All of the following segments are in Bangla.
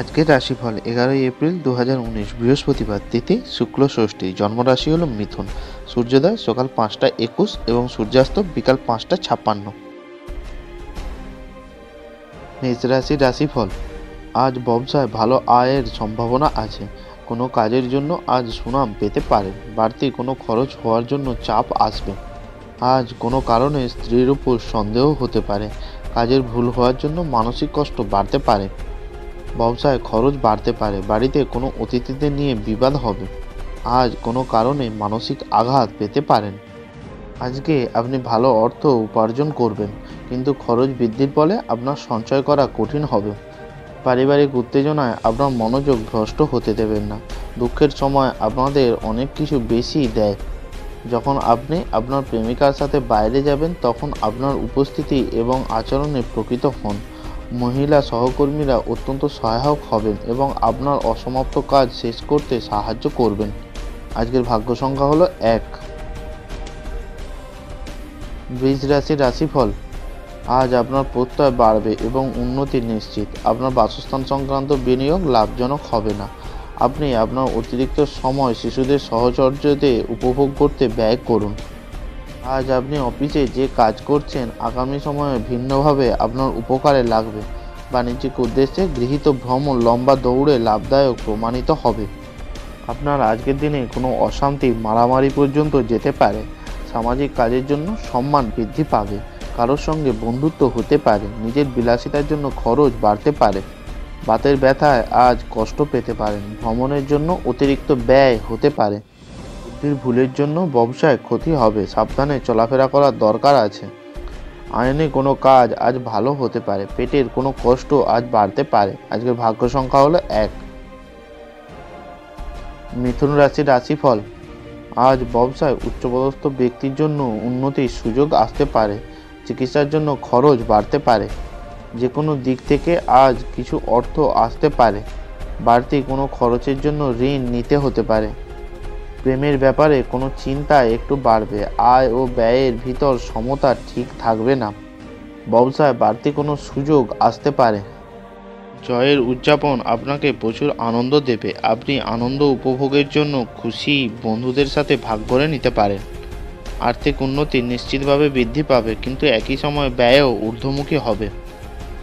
আজকের রাশিফল এগারোই এপ্রিল দু হাজার উনিশ, বৃহস্পতিবার তিথি, শুক্ল ষষ্ঠী, জন্মরাশি হল মিথুন। সূর্যোদয় সকাল পাঁচটা একুশ এবং সূর্যাস্ত বিকাল পাঁচটা ছাপ্পান্ন। মেষ রাশির রাশিফল, আজ ব্যবসায় ভালো আয়ের সম্ভাবনা আছে। কোনো কাজের জন্য আজ সুনাম পেতে পারেন বাড়তি কোনো খরচ হওয়ার জন্য চাপ আসবে। আজ কোনো কারণে স্ত্রীর উপর সন্দেহ হতে পারে। কাজের ভুল হওয়ার জন্য মানসিক কষ্ট বাড়তে পারে। ব্যবসায় খরচ বাড়তে পারে। বাড়িতে কোনো অতিথিদের নিয়ে বিবাদ হবে। আজ কোনো কারণে মানসিক আঘাত পেতে পারেন। আজকে আপনি ভালো অর্থ উপার্জন করবেন, কিন্তু খরচ বৃদ্ধির ফলে আপনার সঞ্চয় করা কঠিন হবে। পারিবারিক উত্তেজনায় আপনার মনোযোগ ভ্রষ্ট হতে দেবেন না। দুঃখের সময় আপনাদের অনেক কিছু বেশি দেয়। যখন আপনি আপনার প্রেমিকার সাথে বাইরে যাবেন, তখন আপনার উপস্থিতি এবং আচরণে প্রকৃত হন। মহিলা সহকর্মীরা অত্যন্ত সহায়ক হবেন এবং আপনার অসমাপ্ত কাজ শেষ করতে সাহায্য করবেন। আজকের ভাগ্য সংখ্যা হলো এক। বৃষ রাশির রাশিফল, আজ আপনার প্রত্যয় বাড়বে এবং উন্নতি নিশ্চিত। আপনার বাসস্থান সংক্রান্ত বিনিয়োগ লাভজনক হবে না। আপনি আপনার অতিরিক্ত সময় শিশুদের সহচর্যতে উপভোগ করতে ব্যয় করুন। আজ আপনি অফিসে যে কাজ করছেন, আগামী সময়ে ভিন্নভাবে আপনার উপকারে লাগবে। বাণিজ্যিক উদ্দেশ্যে গৃহীত ভ্রমণ লম্বা দৌড়ে লাভদায়ক প্রমাণিত হবে। আপনার আজকের দিনে কোনো অশান্তি, মারামারি পর্যন্ত যেতে পারে। সামাজিক কাজের জন্য সম্মান বৃদ্ধি পাবে। কারোর সঙ্গে বন্ধুত্ব হতে পারে। নিজের বিলাসিতার জন্য খরচ বাড়তে পারে। বাতের ব্যথায় আজ কষ্ট পেতে পারেন। ভ্রমণের জন্য অতিরিক্ত ব্যয় হতে পারে। বুদ্ধির ভুলের জন্য ব্যবসায় ক্ষতি হবে। সাবধানে চলাফেরা করার দরকার আছে। আইনে কোনো কাজ আজ ভালো হতে পারে। পেটের কোনো কষ্ট আজ বাড়তে পারে। আজকের ভাগ্য সংখ্যা হলো এক। মিথুন রাশির রাশিফল। আজ ব্যবসায় উচ্চপদস্থ ব্যক্তির জন্য উন্নতির সুযোগ আসতে পারে। চিকিৎসার জন্য খরচ বাড়তে পারে। যে কোনো দিক থেকে আজ কিছু অর্থ আসতে পারে। বাড়তি কোনো খরচের জন্য ঋণ নিতে হতে পারে। প্রেমের ব্যাপারে কোনো চিন্তা একটু বাড়বে। আয় ও ব্যয়ের ভিতর সমতা ঠিক থাকবে না। ব্যবসায় বাড়তি কোনো সুযোগ আসতে পারে? জয়ের উদযাপন আপনাকে প্রচুর আনন্দ দেবে। আপনি আনন্দ উপভোগের জন্য খুশি বন্ধুদের সাথে ভাগ করে নিতে পারেন। আর্থিক উন্নতি নিশ্চিতভাবে বৃদ্ধি পাবে, কিন্তু একই সময় ব্যয়ও ঊর্ধ্বমুখী হবে।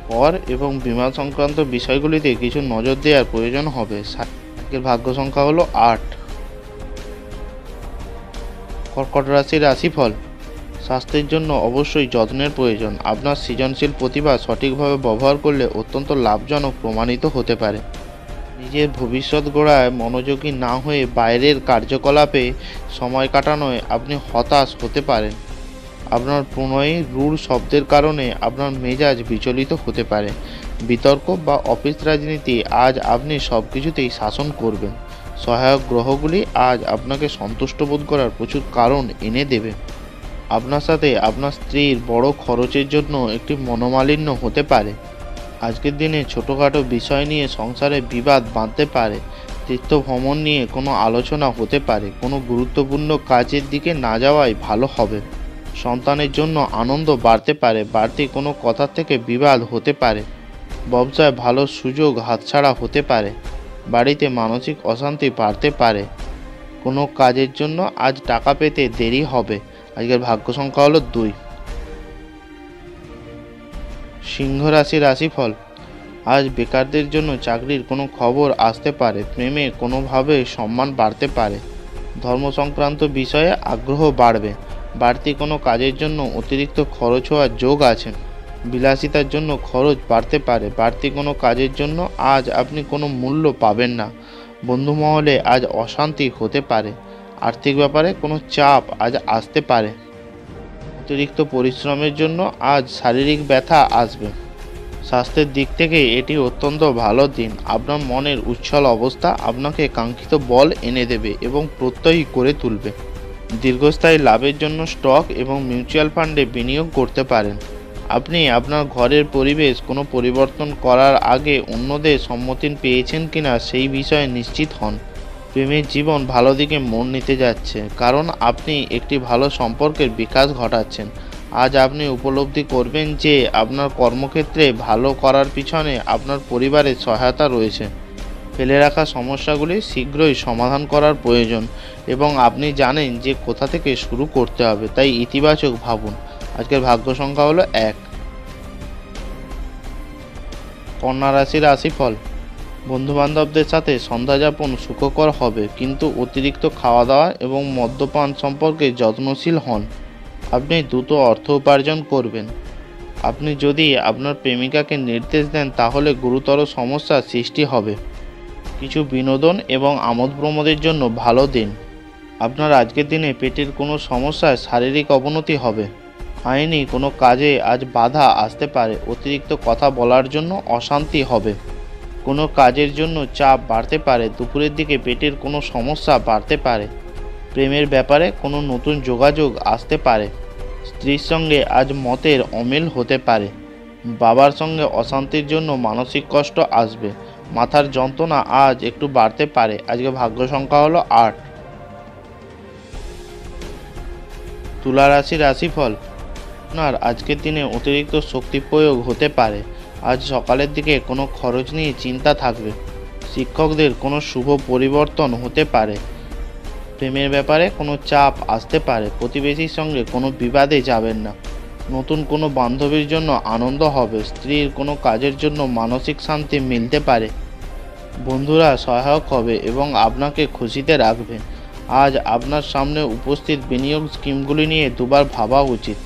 কর এবং বিমা সংক্রান্ত বিষয়গুলিতে কিছু নজর দেওয়ার প্রয়োজন হবে। ভাগ্য সংখ্যা হলো আট। কর্কট রাশির রাশিফল। স্বাস্থ্যের জন্য অবশ্যই যত্নের প্রয়োজন। আপনার সৃজনশীল প্রতিভা সঠিকভাবে ব্যবহার করলে অত্যন্ত লাভজনক প্রমাণিত হতে পারে। নিজের ভবিষ্যৎ গোড়ায় মনোযোগী না হয়ে বাইরের কার্যকলাপে সময় কাটানোয় আপনি হতাশ হতে পারেন। আপনার প্রণয়ী, রূঢ় শব্দের কারণে আপনার মেজাজ বিচলিত হতে পারে। বিতর্ক বা অফিস রাজনীতি আজ আপনি সব কিছুতেই শাসন করবেন। সহায়ক গ্রহগুলি আজ আপনাকে সন্তুষ্ট বোধ করার প্রচুর কারণ এনে দেবে। আপনার সাথে আপনার স্ত্রীর বড় খরচের জন্য একটি মনোমালিন্য হতে পারে। আজকের দিনে ছোটোখাটো বিষয় নিয়ে সংসারে বিবাদ বাঁধতে পারে। তীর্থ ভ্রমণ নিয়ে কোনো আলোচনা হতে পারে। কোনো গুরুত্বপূর্ণ কাজের দিকে না যাওয়াই ভালো হবে। সন্তানের জন্য আনন্দ বাড়তে পারে। বাড়তি কোনো কথা থেকে বিবাদ হতে পারে। ব্যবসায় ভালো সুযোগ হাতছাড়া হতে পারে। বাড়িতে মানসিক অশান্তি বাড়তে পারে। কোনো কাজের জন্য আজ টাকা পেতে দেরি হবে। আজকের ভাগ্য সংখ্যা হলো দুই। সিংহ রাশি রাশিফল। আজ বেকারদের জন্য চাকরির কোনো খবর আসতে পারে। প্রেমে কোনোভাবে সম্মান বাড়তে পারে। ধর্ম সংক্রান্ত বিষয়ে আগ্রহ বাড়বে। বাড়তি কোনো কাজের জন্য অতিরিক্ত খরচ হওয়ার যোগ আছে। বিলাসিতার জন্য খরচ বাড়তে পারে। বাড়তি কোনো কাজের জন্য আজ আপনি কোনো মূল্য পাবেন না। বন্ধু মহলে আজ অশান্তি হতে পারে। আর্থিক ব্যাপারে কোনো চাপ আজ আসতে পারে। অতিরিক্ত পরিশ্রমের জন্য আজ শারীরিক ব্যথা আসবে। স্বাস্থ্যের দিক থেকে এটি অত্যন্ত ভালো দিন। আপনার মনের উচ্ছল অবস্থা আপনাকে কাঙ্ক্ষিত বল এনে দেবে এবং প্রত্যয়ী করে তুলবে। দীর্ঘস্থায়ী লাভের জন্য স্টক এবং মিউচুয়াল ফান্ডে বিনিয়োগ করতে পারেন। আপনি আপনার ঘরের পরিবেশ কোনো পরিবর্তন করার আগে অন্যদের সম্মতি পেয়েছেন কিনা সেই বিষয়ে নিশ্চিত হন। প্রেমের জীবন ভালো দিকে মন নিতে যাচ্ছে, কারণ আপনি একটি ভালো সম্পর্কের বিকাশ ঘটাচ্ছেন। আজ আপনি উপলব্ধি করবেন যে আপনার কর্মক্ষেত্রে ভালো করার পিছনে আপনার পরিবারের সহায়তা রয়েছে। ফেলে রাখা সমস্যাগুলি শীঘ্রই সমাধান করার প্রয়োজন এবং আপনি জানেন যে কোথা থেকে শুরু করতে হবে, তাই ইতিবাচক ভাবুন। আজকের ভাগ্য সংখ্যা হলো এক। কন্যা রাশির রাশিফল। বন্ধুবান্ধবদের সাথে সন্ধ্যাযাপন সুখকর হবে, কিন্তু অতিরিক্ত খাওয়া দাওয়া এবং মদ্যপান সম্পর্কে যত্নশীল হন। আপনি দ্রুত অর্থ উপার্জন করবেন। আপনি যদি আপনার প্রেমিকাকে নির্দেশ দেন, তাহলে গুরুতর সমস্যার সৃষ্টি হবে। কিছু বিনোদন এবং আমোদ প্রমোদের জন্য ভালো দিন। আপনার আজকের দিনে পেটের কোনো সমস্যায় শারীরিক অবনতি হবে। আইনি কোনো কাজে আজ বাধা আসতে পারে। অতিরিক্ত কথা বলার জন্য অশান্তি হবে। কোনো কাজের জন্য চাপ বাড়তে পারে, দুপুরের দিকে পেটের কোনো সমস্যা বাড়তে পারে। প্রেমের ব্যাপারে কোনো নতুন যোগাযোগ আসতে পারে। স্ত্রীর সঙ্গে আজ মতের অমিল হতে পারে। বাবার সঙ্গে অশান্তির জন্য মানসিক কষ্ট আসবে। মাথার যন্ত্রণা আজ একটু বাড়তে পারে। আজকে ভাগ্য সংখ্যা হলো আট। তুলা রাশি রাশিফল আপনার আজকের দিনে অতিরিক্ত শক্তি প্রয়োগ হতে পারে। আজ সকালের দিকে কোনো খরচ নিয়ে চিন্তা থাকবে। শিক্ষকদের কোনো শুভ পরিবর্তন হতে পারে। প্রেমের ব্যাপারে কোনো চাপ আসতে পারে। প্রতিবেশীর সঙ্গে কোনো বিবাদে যাবেন না। নতুন কোনো বান্ধবীর জন্য আনন্দ হবে। স্ত্রীর কোনো কাজের জন্য মানসিক শান্তি মিলতে পারে। বন্ধুরা সহায়ক হবে এবং আপনাকে খুশিতে রাখবে। আজ আপনার সামনে উপস্থিত বিনিয়োগ স্কিমগুলি নিয়ে দুবার ভাবা উচিত।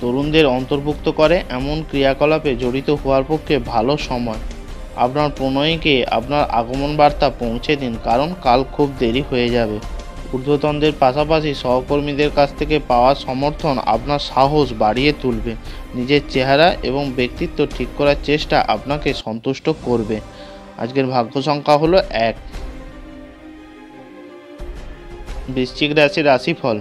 তরুণদের অন্তর্ভুক্ত করে এমন ক্রিয়াকলাপে জড়িত হওয়ার পক্ষে ভালো সময়। আপনার প্রণয়ীকে আপনার আগমন বার্তা পৌঁছে দিন, কারণ কাল খুব দেরি হয়ে যাবে। ঊর্ধ্বতনদের পাশাপাশি সহকর্মীদের কাছ থেকে পাওয়া সমর্থন আপনার সাহস বাড়িয়ে তুলবে। নিজের চেহারা এবং ব্যক্তিত্ব ঠিক করার চেষ্টা আপনাকে সন্তুষ্ট করবে। আজকের ভাগ্য সংখ্যা হলো এক। বৃশ্চিক রাশির রাশিফল।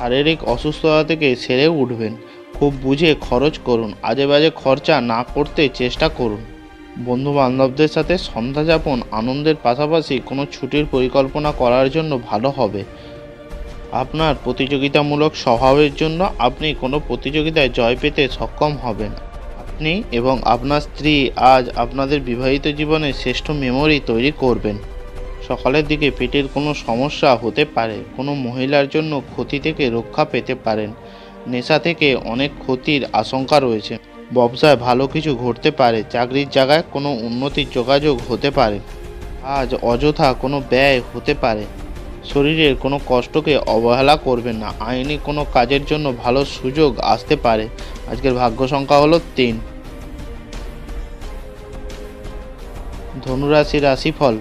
শারীরিক অসুস্থতা থেকে সেরে উঠবেন। খুব বুঝে খরচ করুন আজে বাজে খরচা না করতে চেষ্টা করুন। বন্ধু বান্ধবদের সাথে সন্ধ্যাযাপন আনন্দের পাশাপাশি কোনো ছুটির পরিকল্পনা করার জন্য ভালো হবে। আপনার প্রতিযোগিতামূলক স্বভাবের জন্য আপনি কোনো প্রতিযোগিতায় জয় পেতে সক্ষম হবেন। আপনি এবং আপনার স্ত্রী আজ আপনাদের বিবাহিত জীবনে শ্রেষ্ঠ মেমোরি তৈরি করবেন। সকালের দিকে পেটের কোনো সমস্যা হতে পারে। কোনো মহিলার জন্য ক্ষতি থেকে রক্ষা পেতে পারেন। নেশা থেকে অনেক ক্ষতির আশঙ্কা রয়েছে। ব্যবসায় ভালো কিছু ঘটতে পারে। চাকরির জায়গায় কোনো উন্নতির যোগাযোগ হতে পারে। আজ অযথা কোনো ব্যয় হতে পারে। শরীরের কোনো কষ্টকে অবহেলা করবেন না। আইনি কোনো কাজের জন্য ভালো সুযোগ আসতে পারে। আজকের ভাগ্য সংখ্যা হলো তিন। ধনুরাশি রাশিফল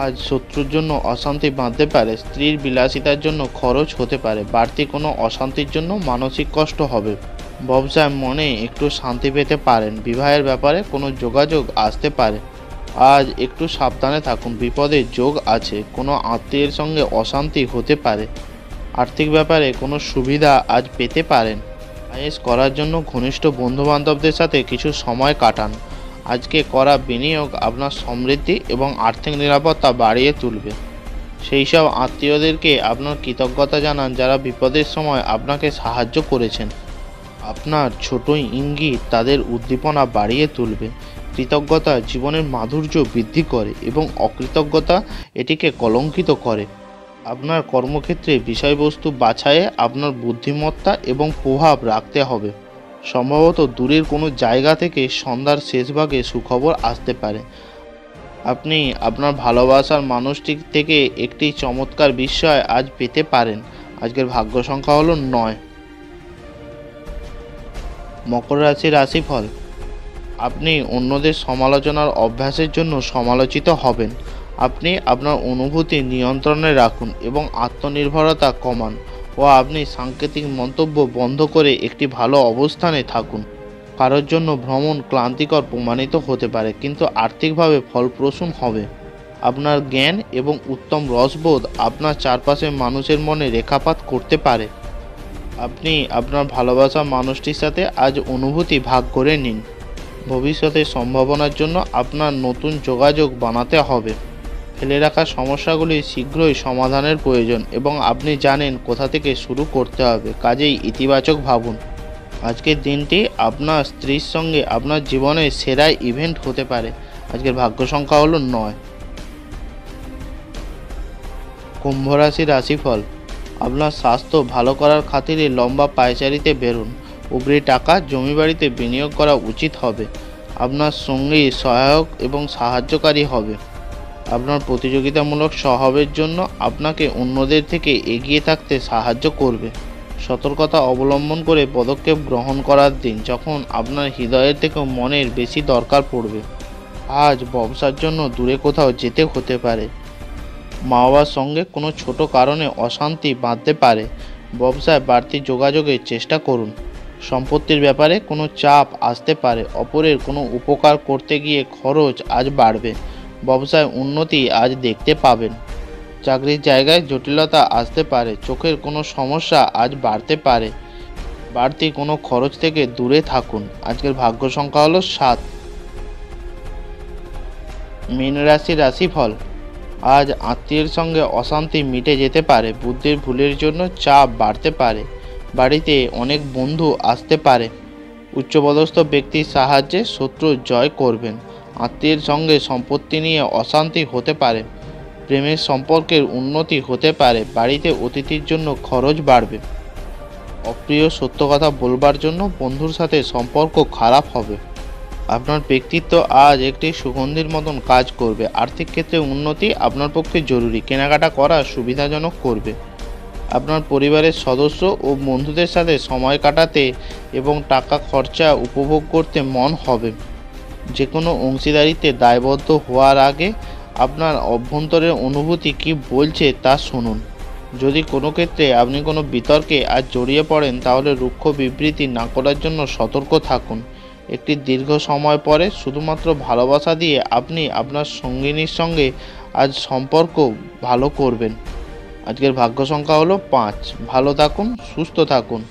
আজ শত্রুর জন্য অশান্তি বাঁধতে পারে, স্ত্রীর বিলাসিতার জন্য খরচ হতে পারে, বাড়তি কোনো অশান্তির জন্য মানসিক কষ্ট হবে। ব্যবসায় মনে একটু শান্তি পেতে পারেন, বিবাহের ব্যাপারে কোনো যোগাযোগ আসতে পারে। আজ একটু সাবধানে থাকুন বিপদের যোগ আছে, কোনো আত্মীয়ের সঙ্গে অশান্তি হতে পারে। আর্থিক ব্যাপারে কোনো সুবিধা আজ পেতে পারেন। আইএস করার জন্য ঘনিষ্ঠ বন্ধুবান্ধবদের সাথে কিছু সময় কাটান। আজকে করা বিনিয়োগ আপনার সমৃদ্ধি এবং আর্থিক নিরাপত্তা বাড়িয়ে তুলবে। সেই সব আত্মীয়দেরকে আপনার কৃতজ্ঞতা জানান যারা বিপদের সময় আপনাকে সাহায্য করেছেন। আপনার ছোট ইঙ্গিত তাদের উদ্দীপনা বাড়িয়ে তুলবে। কৃতজ্ঞতা জীবনের মাধুর্য বৃদ্ধি করে এবং অকৃতজ্ঞতা এটিকে কলঙ্কিত করে। আপনার কর্মক্ষেত্রে বিষয়বস্তু বাছাইয়ে আপনার বুদ্ধিমত্তা এবং প্রভাব রাখতে হবে। সম্ভবত দূরের কোনো জায়গা থেকে সন্ধ্যার শেষ ভাগে সুখবর আসতে পারে। আপনি আপনার ভালোবাসার মানুষটি থেকে একটি চমৎকার বিস্ময় আজ পেতে পারেন। আজকের ভাগ্য সংখ্যা হলো নয়। মকর রাশির রাশিফল, আপনি অন্যদের সমালোচনার অভ্যাসের জন্য সমালোচিত হবেন। আপনি আপনার অনুভূতি নিয়ন্ত্রণে রাখুন এবং আত্মনির্ভরতা কমান। ও আপনি সাংকেতিক মন্তব্য বন্ধ করে একটি ভালো অবস্থানে থাকুন। কারোর জন্য ভ্রমণ ক্লান্তিকর প্রমাণিত হতে পারে, কিন্তু আর্থিকভাবে ফলপ্রসূ হবে। আপনার জ্ঞান এবং উত্তম রসবোধ আপনার চারপাশের মানুষের মনে রেখাপাত করতে পারে। আপনি আপনার ভালোবাসা মানুষটির সাথে আজ অনুভূতি ভাগ করে নিন। ভবিষ্যতের সম্ভাবনার জন্য আপনার নতুন যোগাযোগ বানাতে হবে। ফেলে রাখা সমস্যাগুলি শীঘ্রই সমাধানের প্রয়োজন এবং আপনি জানেন কোথা থেকে শুরু করতে হবে, কাজেই ইতিবাচক ভাবুন। আজকের দিনটি আপনার স্ত্রীর সঙ্গে আপনার জীবনের সেরা ইভেন্ট হতে পারে। আজকের ভাগ্য সংখ্যা হলো নয়। কুম্ভ রাশি রাশিফল, আপনার স্বাস্থ্য ভালো করার খাতিরে লম্বা পায়চারিতে বেরুন। উপরি টাকা জমি বাড়িতে বিনিয়োগ করা উচিত হবে। আপনার সঙ্গী সহায়ক এবং সাহায্যকারী হবে। আপনার প্রতিযোগিতামূলক স্বভাবের জন্য আপনাকে অন্যদের থেকে এগিয়ে থাকতে সাহায্য করবে। সতর্কতা অবলম্বন করে পদক্ষেপ গ্রহণ করার দিন যখন আপনার হৃদয়ের থেকে মনের বেশি দরকার পড়বে। আজ ব্যবসার জন্য দূরে কোথাও যেতে হতে পারে। মা বাবার সঙ্গে কোনো ছোট কারণে অশান্তি বাঁধতে পারে। ব্যবসায় বাড়তি যোগাযোগের চেষ্টা করুন। সম্পত্তির ব্যাপারে কোনো চাপ আসতে পারে। অপরের কোনো উপকার করতে গিয়ে খরচ আজ বাড়বে। ব্যবসায় উন্নতি আজ দেখতে পাবেন। চাকরির জায়গায় জটিলতা আসতে পারে, চোখের কোনো সমস্যা আজ বাড়তে পারে। বাড়তি কোনো খরচ থেকে দূরে থাকুন। আজকের ভাগ্য সংখ্যা হলো সাত। মীন রাশি রাশিফল। আজ আত্মীয়ের সঙ্গে অশান্তি মিটে যেতে পারে, বুদ্ধির ভুলের জন্য চাপ বাড়তে পারে, বাড়িতে অনেক বন্ধু আসতে পারে। উচ্চপদস্থ ব্যক্তির সাহায্যে শত্রু জয় করবেন। আত্মীয়ের সঙ্গে সম্পত্তি নিয়ে অশান্তি হতে পারে, প্রেমের সম্পর্কের উন্নতি হতে পারে, বাড়িতে অতিথির জন্য খরচ বাড়বে। অপ্রিয় সত্য কথা বলবার জন্য বন্ধুর সাথে সম্পর্ক খারাপ হবে। আপনার ব্যক্তিত্ব আজ একটি সুগন্ধির মতন কাজ করবে। আর্থিক ক্ষেত্রে উন্নতি আপনার পক্ষে জরুরি। কেনাকাটা করা সুবিধাজনক করবে। আপনার পরিবারের সদস্য ও বন্ধুদের সাথে সময় কাটাতে এবং টাকা খরচা উপভোগ করতে মন হবে। যে কোনো অংশীদারিতে দায়বদ্ধ হওয়ার আগে আপনার অভ্যন্তরের অনুভূতি কি বলছে তা শুনুন। যদি কোনো ক্ষেত্রে আপনি কোনো বিতর্কে আজ জড়িয়ে পড়েন, তাহলে রুক্ষ বিবৃতি না করার জন্য সতর্ক থাকুন। একটি দীর্ঘ সময় পরে শুধুমাত্র ভালোবাসা দিয়ে আপনি আপনার সঙ্গিনীর সঙ্গে আজ সম্পর্ক ভালো করবেন। আজকের ভাগ্য সংখ্যা হলো পাঁচ। ভালো থাকুন, সুস্থ থাকুন।